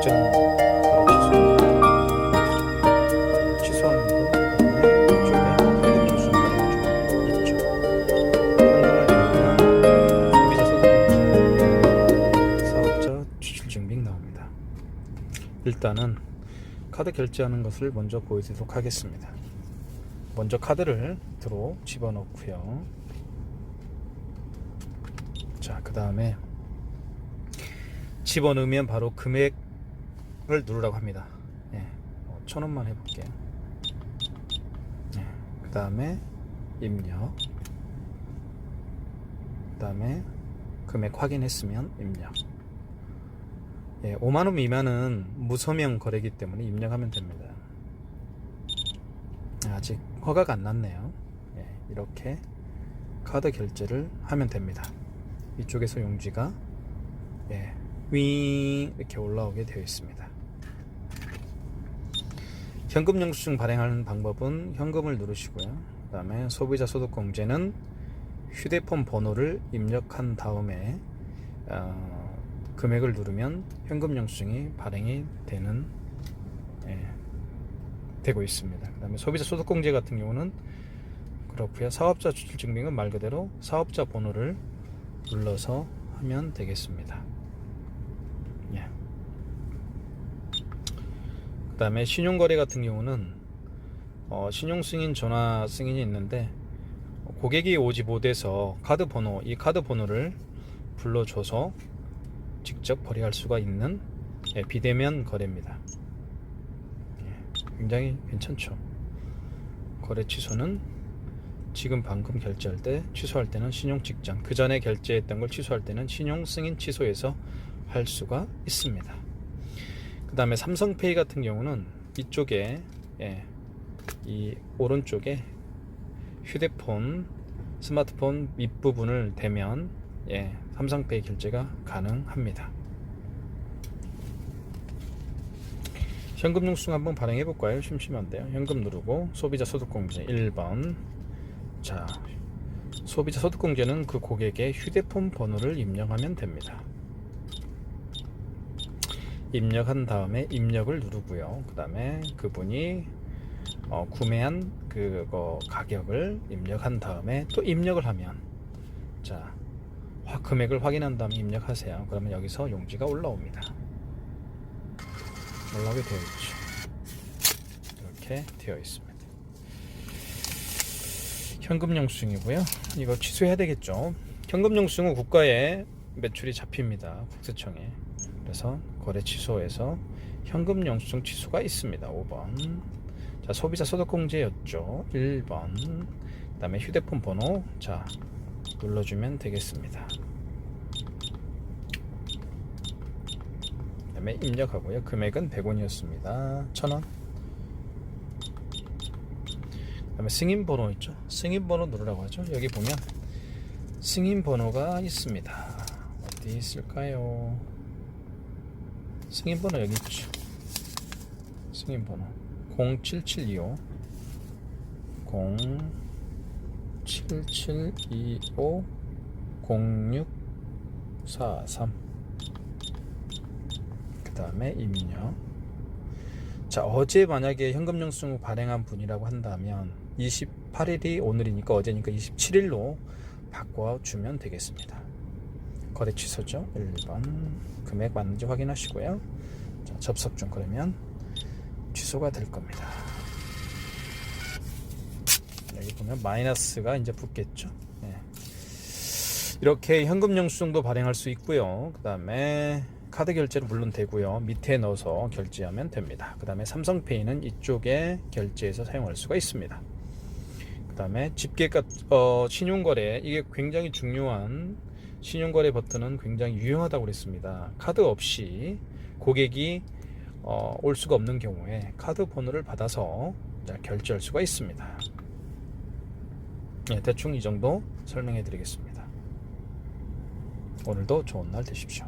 작전하고 그 일단은 카드 결제하는 것을 먼저 보여드리도록 하겠습니다. 먼저 카드를 들어 집어넣고요. 자, 그 다음에 집어넣으면 바로 금액 을 누르라고 합니다. 예, 어, 천 원만 해볼게요. 예, 그 다음에 입력. 그 다음에 금액 확인했으면 입력. 예, 5만 원 미만은 무서명 거래이기 때문에 입력하면 됩니다. 아직 허가가 안 났네요. 예, 이렇게 카드 결제를 하면 됩니다. 이쪽에서 용지가 예, 윙 이렇게 올라오게 되어 있습니다. 현금 영수증 발행하는 방법은 현금을 누르시고요. 그 다음에 소비자 소득공제는 휴대폰 번호를 입력한 다음에 어, 금액을 누르면 현금 영수증이 발행이 되는 예, 되고 있습니다. 그 다음에 소비자 소득공제 같은 경우는 그렇고요. 사업자 주출증명은 말 그대로 사업자 번호를 눌러서 하면 되겠습니다. 예. 그 다음에 신용거래 같은 경우는 어, 신용승인 전화 승인이 있는데 고객이 오지 못해서 카드 번호 이 카드 번호를 불러줘서 직접 거래할 수가 있는 예, 비대면 거래입니다. 예, 굉장히 괜찮죠. 거래 취소는 지금 방금 결제할 때 취소할 때는 신용 직전 그 전에 결제했던 걸 취소할 때는 신용 승인 취소해서 할 수가 있습니다. 그 다음에 삼성페이 같은 경우는 이쪽에 예, 이 오른쪽에 휴대폰 스마트폰 밑부분을 대면 예, 삼성페이 결제가 가능합니다. 현금 영수증 한번 발행해 볼까요? 심심한데요. 현금 누르고 소비자 소득공제 1번. 자, 소비자 소득공제는 그 고객의 휴대폰 번호를 입력하면 됩니다. 입력한 다음에 입력을 누르고요. 그 다음에 그분이 어, 구매한 그거 가격을 입력한 다음에 또 입력을 하면 자 화- 금액을 확인한 다음에 입력하세요. 그러면 여기서 용지가 올라옵니다. 올라오게 되어 있죠. 이렇게 되어 있습니다. 현금 영수증이고요. 이거 취소해야 되겠죠. 현금 영수증은 국가에 매출이 잡힙니다. 국세청에. 그래서 거래 취소해서 현금 영수증 취소가 있습니다. 5번. 자, 소비자 소득공제였죠. 1번. 그 다음에 휴대폰 번호. 자, 눌러주면 되겠습니다. 그 다음에 입력하고요. 금액은 100원이었습니다. 1000원. 그 다음에 승인 번호 있죠. 승인 번호 누르라고 하죠. 여기 보면 승인 번호가 있습니다. 어디 있을까요? 승인 번호 여기 있죠. 승인 번호. 07725 07725 0643 그 다음에 입력 자 어제 만약에 현금 영수증을 발행한 분이라고 한다면 28일이 오늘이니까 어제니까 27일로 바꿔주면 되겠습니다 거래 취소죠 1번. 금액 맞는지 확인하시고요. 자, 접속 중 그러면 취소가 될 겁니다. 여기 보면 마이너스가 이제 붙겠죠. 예. 이렇게 현금 영수증도 발행할 수 있고요. 그 다음에 카드 결제는 물론 되고요. 밑에 넣어서 결제하면 됩니다. 그 다음에 삼성페이는 이쪽에 결제해서 사용할 수가 있습니다. 그 다음에 집계가 어, 신용거래. 이게 굉장히 중요한 신용거래 버튼은 굉장히 유용하다고 그랬습니다. 카드 없이 고객이 어, 올 수가 없는 경우에 카드 번호를 받아서 자, 결제할 수가 있습니다. 네, 대충 이 정도 설명해 드리겠습니다. 오늘도 좋은 날 되십시오